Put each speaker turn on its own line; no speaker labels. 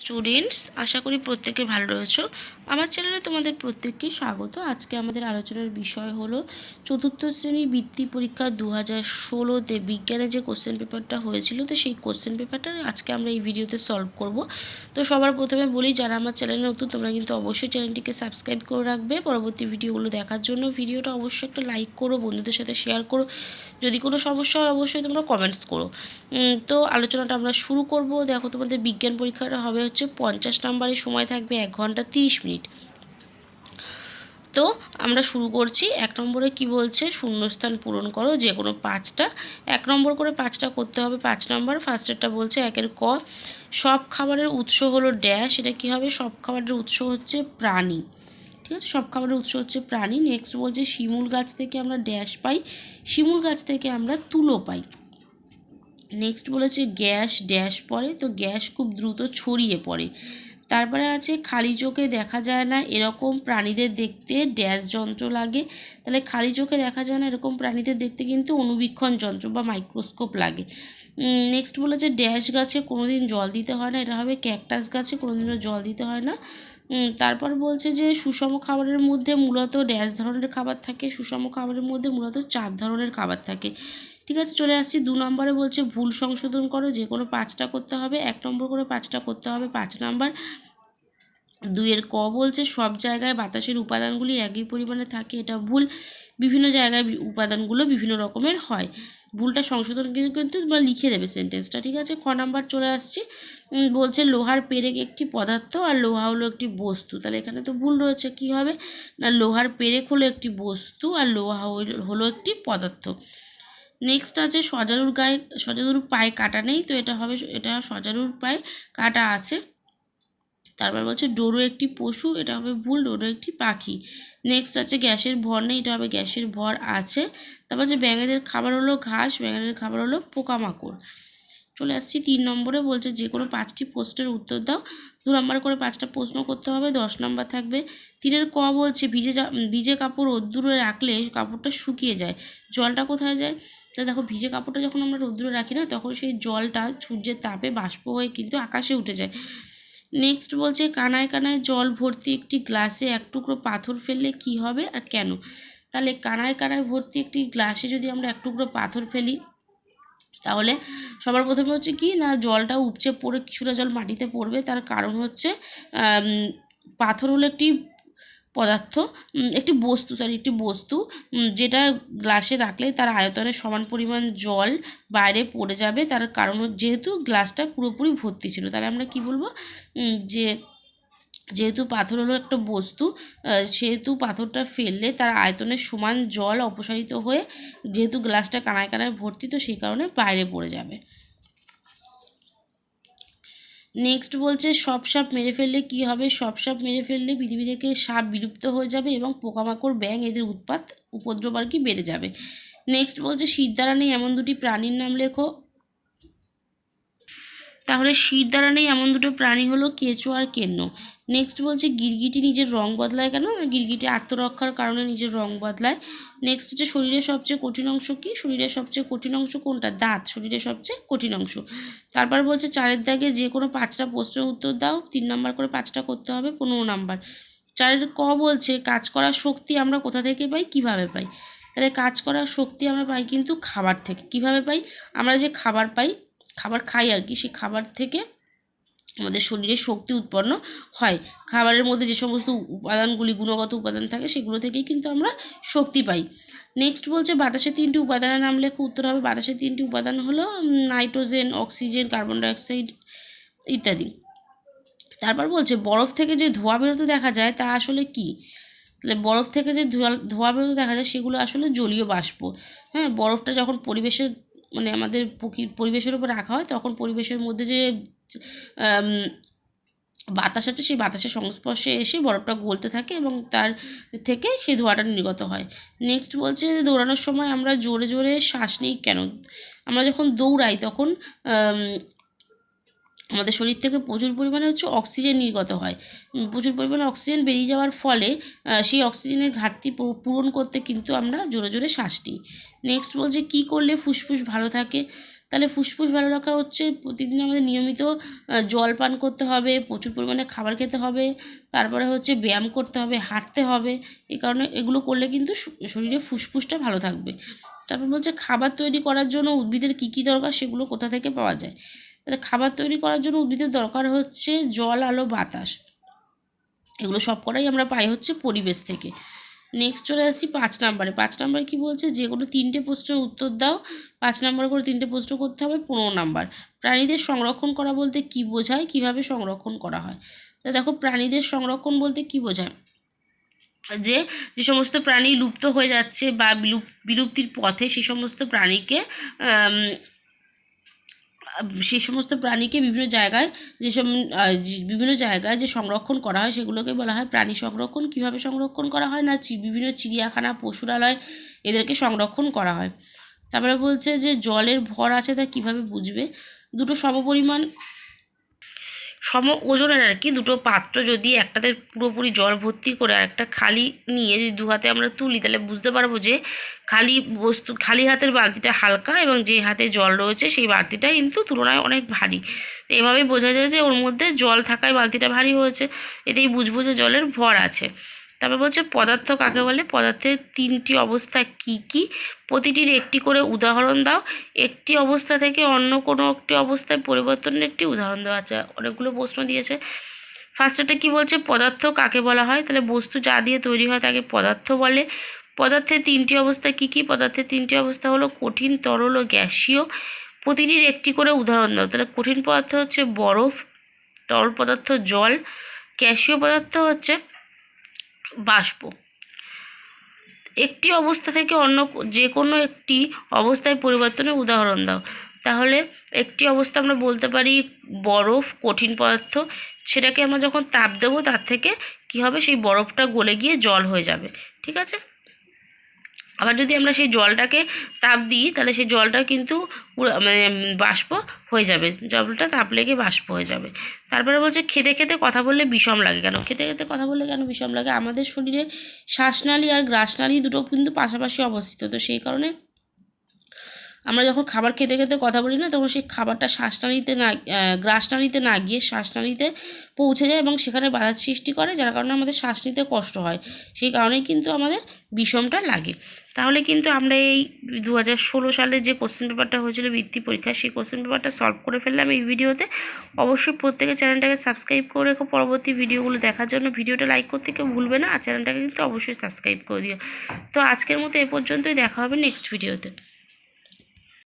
Students, আশা করি প্রত্যেকে ভালো রয়েছো। আমার চ্যানেলে তোমাদের প্রত্যেককে স্বাগত। আজকে আমাদের আলোচনার বিষয় হলো চতুর্থ শ্রেণির বৃত্তি পরীক্ষা দু হাজার ষোলোতে বিজ্ঞানে যে কোশ্চেন পেপারটা হয়েছিল, তো সেই কোশ্চেন পেপারটা আজকে আমরা এই ভিডিওতে সলভ করব। তো সবার প্রথমে বলি, যারা আমার চ্যানেলে নতুন, তোমরা কিন্তু অবশ্যই চ্যানেলটিকে সাবস্ক্রাইব করে রাখবে। পরবর্তী ভিডিওগুলো দেখার জন্য ভিডিওটা অবশ্যই একটা লাইক করো, বন্ধুদের সাথে শেয়ার করো। যদি কোনো সমস্যা হয়, অবশ্যই তোমরা কমেন্টস করো। তো আলোচনাটা আমরা শুরু করব। দেখো তোমাদের বিজ্ঞান পরীক্ষাটা হবে হচ্ছে পঞ্চাশ নাম্বারের সময় থাকবে এক ঘণ্টা তিরিশ মিনিট। তো আমরা শুরু করছি। এক নম্বরে কি বলছে? শূন্যস্থান পূরণ করো, যে কোনো পাঁচটা। এক নম্বর করে পাঁচটা করতে হবে। পাঁচ নম্বর, ফার্স্টেরটা বলছে একের ক। সব খাবারের উৎস হলো ড্যাশ। এটা কি হবে? সব খাবারের উৎস হচ্ছে প্রাণী। ঠিক আছে? সব খাবারের উৎস হচ্ছে প্রাণী। নেক্সট বলছে শিমুল গাছ থেকে আমরা ড্যাশ পাই। শিমুল গাছ থেকে আমরা তুলো পাই। নেক্সট বলেছে গ্যাস ড্যাশ পড়ে, তো গ্যাস খুব দ্রুত ছড়িয়ে পড়ে। তারপরে আছে, খালি চোখে দেখা যায় না, এরকম প্রাণীদের দেখতে ড্যাশ যন্ত্র লাগে। তাহলে খালি চোখে দেখা যায় না, এরকম প্রাণীদের দেখতে কিন্তু অনুবীক্ষণ যন্ত্র বা মাইক্রোস্কোপ লাগে। নেক্সট বলেছে, ড্যাশ গাছে কোনোদিন জল দিতে হয় না, এটা হবে ক্যাকটাস গাছে, কোনোদিনও জল দিতে হয় না। তারপর বলছে যে, সুষম খাবারের মধ্যে মূলত ড্যাশ ধরনের খাবার থাকে, সুষম খাবারের মধ্যে মূলত চার ধরনের খাবার থাকে। ঠিক আছে, চলে আসছি। দু নম্বরে বলছে, ভুল সংশোধন করো, যে কোনো পাঁচটা করতে হবে, এক নম্বর করে পাঁচটা করতে হবে, পাঁচ নাম্বার। দুইয়ের ক বলছে, সব জায়গায় বাতাসের উপাদানগুলি একই পরিমাণে থাকে, এটা ভুল। বিভিন্ন জায়গায় উপাদানগুলো বিভিন্ন রকমের হয়। ভুলটা সংশোধন কিন্তু কিন্তু তোমরা লিখে দেবে সেন্টেন্সটা ঠিক আছে? খ নাম্বার চলে আসছি। বলছে, লোহার পেরেক একটি পদার্থ আর লোহা হলো একটি বস্তু। তাহলে এখানে তো ভুল রয়েছে, কি হবে? না, লোহার পেরেক হলো একটি বস্তু আর লোহা হলো একটি পদার্থ। নেক্সট আছে সজারুর গায়ে, সজারুর পায়ে কাটা নেই, তো এটা হবে, এটা সজারুর পায়ে কাটা আছে। তারপর বলছে ডোরো একটি পশু, এটা হবে ভুল, ডোরো একটি পাখি। নেক্সট আছে গ্যাসের ভর নেই, এটা হবে গ্যাসের ভর আছে। তারপর যে ব্যাঙেদের খাবার হলো ঘাস, ব্যাঙেদের খাবার হলো পোকামাকড়। চলে আসছি তিন নম্বরে, বলছে যে কোনো পাঁচটি প্রশ্নের উত্তর দাও। দু নম্বর করে পাঁচটা প্রশ্ন করতে হবে, দশ নম্বর থাকবে। তিনের ক বলছে ভিজে ভিজে কাপড় রোদ্দুরে রাখলে কাপড়টা শুকিয়ে যায়, জলটা কোথায় যায়? তো দেখো ভিজে কাপড়টা যখন আমরা রোদ্দুরে রাখি না, তখন সেই জলটা সূর্যের তাপে বাষ্প হয়ে কিন্তু আকাশে উঠে যায়। নেক্সট বলছে, কানায় কানায় জল ভর্তি একটি গ্লাসে এক টুকরো পাথর ফেললে কি হবে আর কেন? তাহলে কানায় কানায় ভর্তি একটি গ্লাসে যদি আমরা এক টুকরো পাথর ফেলি, তাহলে সবার প্রথমে হচ্ছে কি না, জলটা উপচে পড়ে, কিছুটা জল মাটিতে পড়বে। তার কারণ হচ্ছে পাথর হলো একটি পদার্থ একটি বস্তু সরি একটি বস্তু যেটা গ্লাসে রাখলে তার আয়তনের সমান পরিমাণ জল বাইরে পড়ে যাবে। তার কারণ যেহেতু গ্লাসটা পুরোপুরি ভর্তি ছিল, তাহলে আমরা কি বলব? যে, যেহেতু পাথর হলো একটা বস্তু সেহেতু পাথরটা ফেললে তার আয়তনের সমান জল অপসারিত হয়ে, যেহেতু গ্লাসটা কানায় কানায় ভর্তি, তো সেই কারণে বাইরে পড়ে যাবে। নেক্সট বলছে, সব সাপ মেরে ফেললে কি হবে? সব সাপ মেরে ফেললে পৃথিবী থেকে সাপ বিলুপ্ত হয়ে যাবে এবং পোকামাকড় ব্যাং এদের উৎপাত, উপদ্রব আর কি বেড়ে যাবে। নেক্সট বলছে শীত দ্বারা নেই এমন দুটি প্রাণীর নাম লেখো। তাহলে শির দ্বারা নেই এমন দুটো প্রাণী হলো কেঁচো আর কেন্ন। নেক্সট বলছে গিরগিটি নিজের রং বদলায় কেন? গিরগিটি আত্মরক্ষার কারণে নিজের রং বদলায়। নেক্সট হচ্ছে শরীরের সবচেয়ে কঠিন অংশ কি? শরীরের সবচেয়ে কঠিন অংশ কোনটা? দাঁত। শরীরের সবচেয়ে কঠিন অংশ। তারপর বলছে চারের দাগে যে কোনো পাঁচটা প্রশ্নের উত্তর দাও, তিন নাম্বার করে পাঁচটা করতে হবে, পনেরো নাম্বার। চারের ক বলছে কাজ করার শক্তি আমরা কোথা থেকে পাই? কীভাবে পাই? তাহলে কাজ করার শক্তি আমরা পাই কিন্তু খাবার থেকে। কীভাবে পাই? আমরা যে খাবার পাই খাবার খাই আর কি, সেই খাবার থেকে আমাদের শরীরে শক্তি উৎপন্ন হয়। খাবারের মধ্যে যে সমস্ত উপাদানগুলি, গুণগত উপাদান থাকে, সেগুলো থেকেই কিন্তু আমরা শক্তি পাই। নেক্সট বলছে বাতাসের তিনটি উপাদানের নাম লেখো, উত্তর হবে বাতাসের তিনটি উপাদান হলো নাইট্রোজেন, অক্সিজেন, কার্বন ডাইঅক্সাইড ইত্যাদি। তারপর বলছে বরফ থেকে যে ধোঁয়া বেরোতে দেখা যায় তা আসলে কি? তাহলে বরফ থেকে যে ধোঁয়া ধোঁয়া বেরোতে দেখা যায় সেগুলো আসলে জলীয় বাষ্প। হ্যাঁ বরফটা যখন পরিবেশের মানে আমাদের পরিবেশের উপর রাখা হয়, তখন পরিবেশের মধ্যে যে বাতাস আছে, সেই বাতাসের সংস্পর্শে এসে বরফটা গলতে থাকে এবং তার থেকে সেই ধোঁয়াটা নির্গত হয়। নেক্সট বলছে দৌড়ানোর সময় আমরা জোরে জোরে শ্বাস নিই কেন? আমরা যখন দৌড়াই তখন আমাদের শরীর থেকে প্রচুর পরিমাণে হচ্ছে অক্সিজেন নির্গত হয়। প্রচুর পরিমাণে অক্সিজেন বেরিয়ে যাওয়ার ফলে সেই অক্সিজেনের ঘাটতি পূরণ করতে কিন্তু আমরা জোরে জোরে শ্বাস নিই। নেক্সট বলছে, কী করলে ফুসফুস ভালো থাকে? তাহলে ফুসফুস ভালো রাখা হচ্ছে, প্রতিদিন আমাদের নিয়মিত জল পান করতে হবে, প্রচুর পরিমাণে খাবার খেতে হবে, তারপরে হচ্ছে ব্যায়াম করতে হবে, হাঁটতে হবে এই কারণে এগুলো করলে কিন্তু শরীরে ফুসফুসটা ভালো থাকবে। তারপর বলছে, খাবার তৈরি করার জন্য উদ্ভিদের কী কী দরকার সেগুলো কোথা থেকে পাওয়া যায়? তাহলে খাবার তৈরি করার জন্য উদ্ভিদের দরকার হচ্ছে জল, আলো, বাতাস। এগুলো সব কটাই আমরা পাই হচ্ছে পরিবেশ থেকে। নেক্সট চলে আসি পাঁচ নাম্বারে। পাঁচ নাম্বারে কি বলছে? যে কোনো তিনটে প্রশ্নের উত্তর দাও। পাঁচ নাম্বার করে তিনটে প্রশ্ন করতে হবে, পনেরো নাম্বার। প্রাণীদের সংরক্ষণ করা বলতে কি বোঝায়? কীভাবে সংরক্ষণ করা হয়? তা দেখো, প্রাণীদের সংরক্ষণ বলতে কি বোঝায়? যে যে সমস্ত প্রাণী লুপ্ত হয়ে যাচ্ছে বা বিলুপ, বিলুপ্তির পথে সেই সমস্ত প্রাণীকে সেই সমস্ত প্রাণীকে বিভিন্ন জায়গায় যেসব বিভিন্ন জায়গায় যে সংরক্ষণ করা হয় সেগুলোকে বলা হয় প্রাণী সংরক্ষণ। কীভাবে সংরক্ষণ করা হয় না? বিভিন্ন চিড়িয়াখানা, পশুরালয় এদেরকে সংরক্ষণ করা হয়। তারপরে বলছে যে জলের ভর আছে তা কীভাবে বুঝবে? দুটো সমপরিমাণ সম ওজনের আর কি, দুটো পাত্র যদি একটাতে পুরোপুরি জল ভর্তি করে আর একটা খালি নিয়ে যদি দু হাতে আমরা তুলি, তাহলে বুঝতে পারব যে খালি বস্তু, খালি হাতের বালতিটা হালকা এবং যে হাতে জল রয়েছে সেই বালতিটা কিন্তু তুলনায় অনেক ভারী। তো এভাবেই বোঝা যায় যে ওর মধ্যে জল থাকায় বালতিটা ভারী হয়েছে। এতেই বুঝব যে জলের ভর আছে। তারপর বলছে পদার্থ কাকে বলে, পদার্থের তিনটি অবস্থা কি কি? প্রতিটির একটি করে উদাহরণ দাও। একটি অবস্থা থেকে অন্য কোনো একটি অবস্থায় পরিবর্তনের একটি উদাহরণ দেওয়া আছে। অনেকগুলো প্রশ্ন দিয়েছে। ফার্স্টেটা কি বলছে? পদার্থ কাকে বলা হয়? তাহলে বস্তু যা দিয়ে তৈরি হয় তাকে পদার্থ বলে। পদার্থের তিনটি অবস্থা কি কি? পদার্থের তিনটি অবস্থা হলো কঠিন, তরল ও গ্যাসীয়। প্রতিটির একটি করে উদাহরণ দাও। তাহলে কঠিন পদার্থ হচ্ছে বরফ, তরল পদার্থ জল, গ্যাসীয় পদার্থ হচ্ছে বাষ্প। একটি অবস্থা থেকে অন্য যে কোনো একটি অবস্থায় পরিবর্তনের উদাহরণ দাও। তাহলে একটি অবস্থা আমরা বলতে পারি বরফ, কঠিন পদার্থ। সেটাকে আমরা যখন তাপ দেবো, তার থেকে কি হবে? সেই বরফটা গলে গিয়ে জল হয়ে যাবে। ঠিক আছে? আবার যদি আমরা সেই জলটাকে তাপ দিই, তাহলে সেই জলটা কিন্তু মানে বাষ্প হয়ে যাবে। জলটা তাপ লেগে বাষ্প হয়ে যাবে। তারপরে বলছে খেতে খেতে কথা বললে বিষম লাগে। কেন? খেতে খেতে কথা বললে কেন বিষম লাগে? আমাদের শরীরে শ্বাসনালী আর গ্রাসনালী দুটো কিন্তু পাশাপাশি অবস্থিত। তো সেই কারণে আমরা যখন খাবার খেতে খেতে কথা বলি না তখন সেই খাবারটা শ্বাসটা নিতে না আহ, গ্রাসনালীতে না গিয়ে শ্বাসনালীতে পৌঁছে যায় এবং সেখানে বাধার সৃষ্টি করে যার কারণে আমাদের শ্বাস নিতে কষ্ট হয়। সেই কারণেই কিন্তু আমাদের বিষমটা লাগে। তাহলে কিন্তু আমরা এই দু হাজার ষোলো সালের যে কোশ্চেন পেপারটা হয়েছিল বৃত্তি পরীক্ষা সেই কোশ্চেন পেপারটা সলভ করে ফেললাম এই ভিডিওতে। অবশ্যই প্রত্যেকে চ্যানেলটাকে সাবস্ক্রাইব করে রেখো। পরবর্তী ভিডিওগুলো দেখার জন্য ভিডিওটা লাইক করতে কেউ ভুলবে না আর চ্যানেলটাকে কিন্তু অবশ্যই সাবস্ক্রাইব করে দিও। তো আজকের মতো এ পর্যন্তই দেখা হবে নেক্সট ভিডিওতে